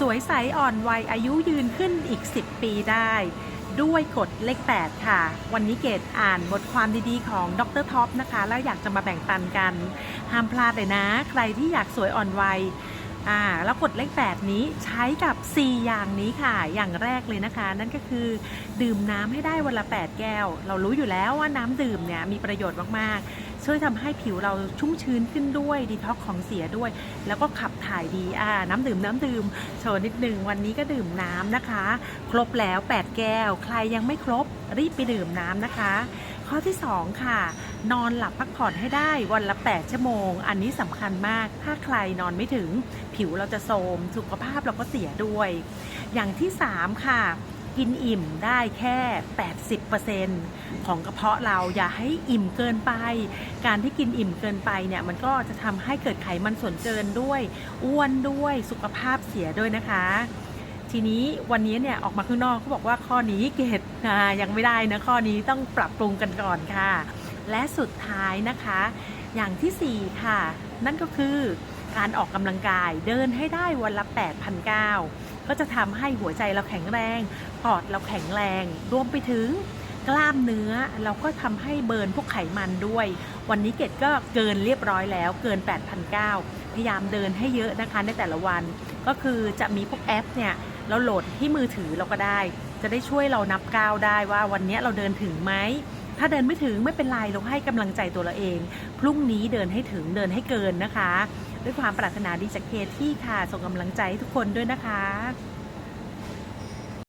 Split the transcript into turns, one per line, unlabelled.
สวยใสอ่อนวัยอายุยืนขึ้นอีก 10 ปีได้ ด้วยกฎเลข 8 ค่ะ วันนี้เกดอ่านบทความดีๆของดรท็อปนะคะ แล้วอยากจะมาแบ่งปันกัน ห้ามพลาดเลยนะ ใครที่อยากสวยอ่อนวัย อ่าแล้วกฎเลข8นี้ใช้กับ 4 อย่างนี้ค่ะ อย่างแรกเลยนะคะ นั่นก็คือ ดื่มน้ำให้ได้วันละ 8 แก้ว เรารู้อยู่แล้วว่าน้ำดื่มเนี่ยมีประโยชน์มากๆ ช่วยทำให้ผิวเราชุ่มชื้นขึ้นด้วยดีท็อกของเสียด้วย แล้วก็ขับถ่ายดีอ่าน้ำดื่มน้ำดื่มโชว์นิดนึงวันนี้ก็ดื่มน้ำนะคะ ครบแล้ว 8 แก้ว ใครยังไม่ครบรีบไปดื่มน้ำนะคะ ข้อที่ 2 ค่ะ นอนหลับพักผ่อนให้ได้วันละ 8 ชั่วโมง อันนี้สำคัญมาก ถ้าใครนอนไม่ถึง ผิวเราจะโทรมสุขภาพเราก็เสียด้วย อย่างที่ 3 ค่ะ กินอิ่มได้แค่ 80%ของกระเพาะเราอย่าให้อิ่มเกินไป การที่กินอิ่มเกินไปเนี่ยมันก็จะทำให้เกิดไขมันส่วนเกินด้วย อ้วนด้วยสุขภาพเสียด้วยนะคะ ทีนี้วันนี้เนี่ยออกมาข้างนอกเขาบอกว่าข้อนี้เกตยังไม่ได้นะข้อนี้ต้องปรับปรุงกันก่อนค่ะ และสุดท้ายนะคะ อย่างทีสี่ 4 ค่ะ นั่นก็คือการออกกำลังกายเดินให้ได้วันละ 8,009ก็จะทำให้หัวใจเราแข็งแรง ปอดเราแข็งแรง รวมไปถึงกล้ามเนื้อเราก็ทำให้เบิร์นพวกไขมันด้วย วันนี้เกดก็เกินเรียบร้อยแล้วเกิน 8,009พยายามเดินให้เยอะนะคะในแต่ละวัน ก็คือจะมีพวกแอปเนี่ย เราโหลดที่มือถือเราก็ได้ จะได้ช่วยเรานับก้าวได้ว่าวันนี้เราเดินถึงไหมถ้าเดินไม่ถึงไม่เป็นไรเราให้กำลังใจตัวเราเอง พรุ่งนี้เดินให้ถึงเดินให้เกินนะคะ ด้วยความปรารถนาดีจากเคที่ค่ะส่งกำลังใจให้ทุกคนด้วยนะคะ